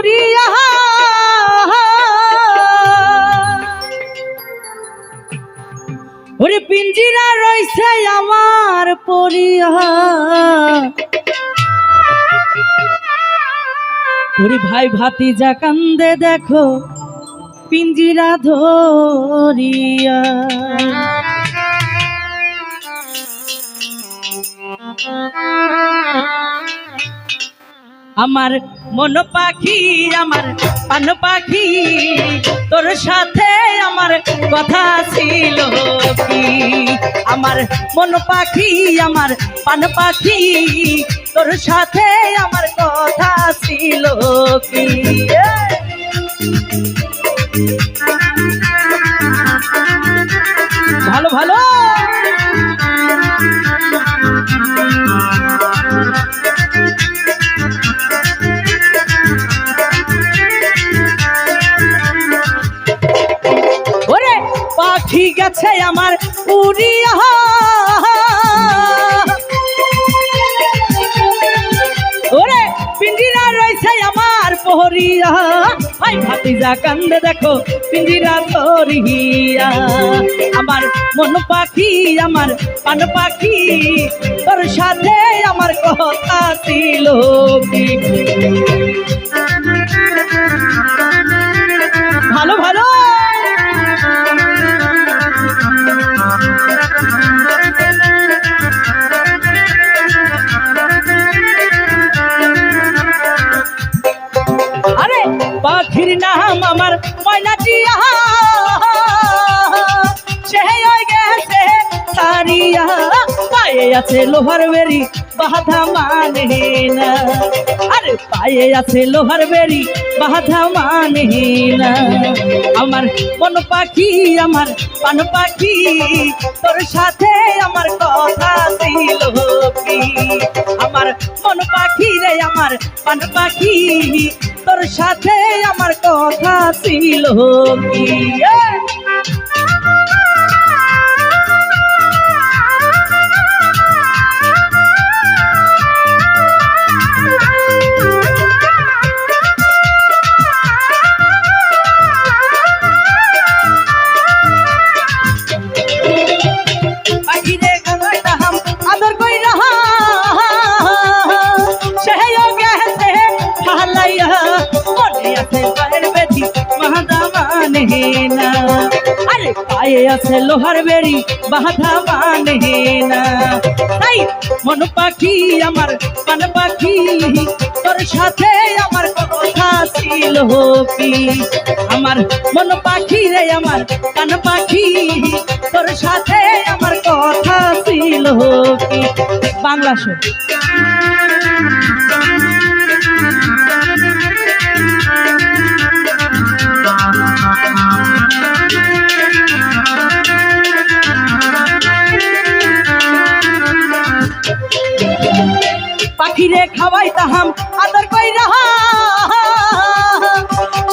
উড়িয়া ওরে পিঞ্জিরা রইছে আমার পরিয়া। ওরে ভাই ভাতিজা কান্দে দেখো পিঞ্জিরা ধরিয়া। আমার মন পাখি, আমার পান পাখি। তোর সাথে আমার কথা ছিল কি? আমার মন পাখি, আমার পান পাখি। তোর সাথে আমার কথা ছিল কি? পাখি গেছে আমার উড়িয়া ওরে, পিঞ্জিরা রয়েছে আমার পহরিয়া। ভাই ভাতিজা, কান্দে দেখো পিঞ্জিরা ধরিয়া আমার মন পাখি, আমার পান পাখি, তোর সাথে আমার কথা ছিল। আছে লোহার বেরি বাধা মানে না আরে পায়ে আছে লোহার বেরি বাধা মানে না আমার মন পাখি, আমার পান পাখি, তোর সাথে আমার কথা ছিল আমার মন পাখি রে, আমার পান পাখি, তোর সাথে আমার কথা ছিল কি? আছে পায়ের বেদি মাহাদা মানে না। আরে পায়ে আছে লোহার বেরি বাধা মানে না। তাই মন পাখি আমার পান পাখি, তোর সাথে আমার কথা ছিল কি আমার মন পাখি রে আমার কান পাখি, তোর সাথে আমার কথা ছিল কি বাংলা শো আদর কই রহা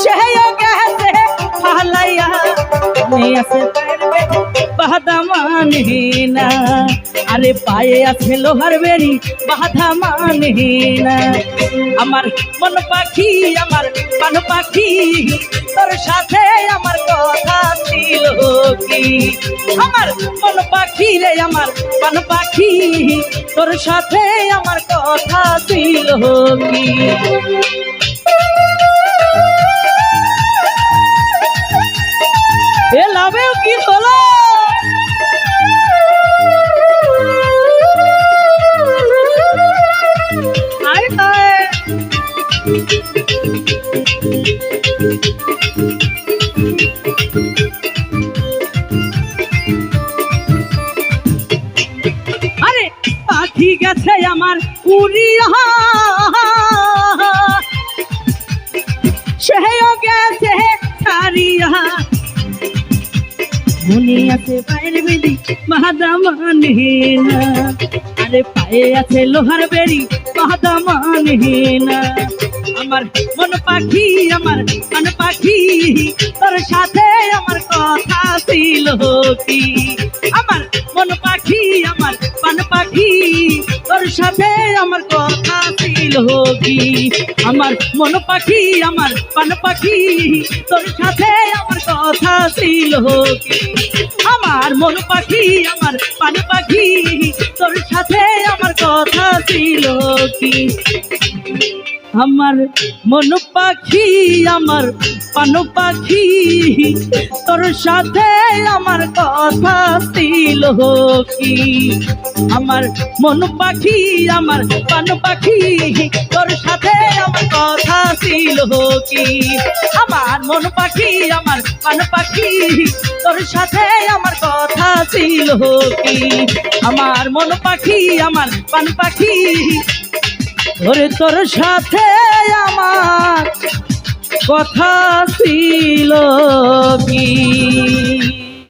সেও গেছে ফালাইয়া মনে আছে পায়ের বেদি বাধা মানে না আরে পায়ে আছে লোহার বেড়ি বাধা মানে না আমার মন পাখি, আমার পান পাখি, তোর সাথে আমার কথা ছিল কি? আমার মন পাখি রে, আমার পান পাখি, তোর সাথে আমার কথা ছিল কি? আরে পাখি গেছে আমার উড়িয়া। সেও গেছে ছাড়িয়া। মনে আছে পায়ের বেদি মাহাদা মানে না আরে পায়ে আছে লোহার বেরি মাহাদা মানে না আমার মন পাখি, আমার মন পাখি, তোর সাথে আমার কথা ছিল কি? আমার মন পাখি, আমার পান পাখি। তোর সাথে আমার কথা ছিল কি? আমার মন পাখি, আমার পান পাখি। তোর সাথে আমার কথা ছিল কি? আমার মন পাখি, আমার পান পাখি। তোর সাথে আমার কথা ছিল কি? আমার মন পাখি, আমার পান পাখি। তোর সাথে আমার কথা ছিল কি? আমার মন পাখি, আমার পান পাখি, তোর সাথে আমার কথা ছিল কি? আমার মন পাখি, আমার পান পাখি, তোর সাথে আমার কথা ছিল কি? আমার মন পাখি, আমার পান পাখি ওরে তোর সাথে আমার কথা ছিল কি?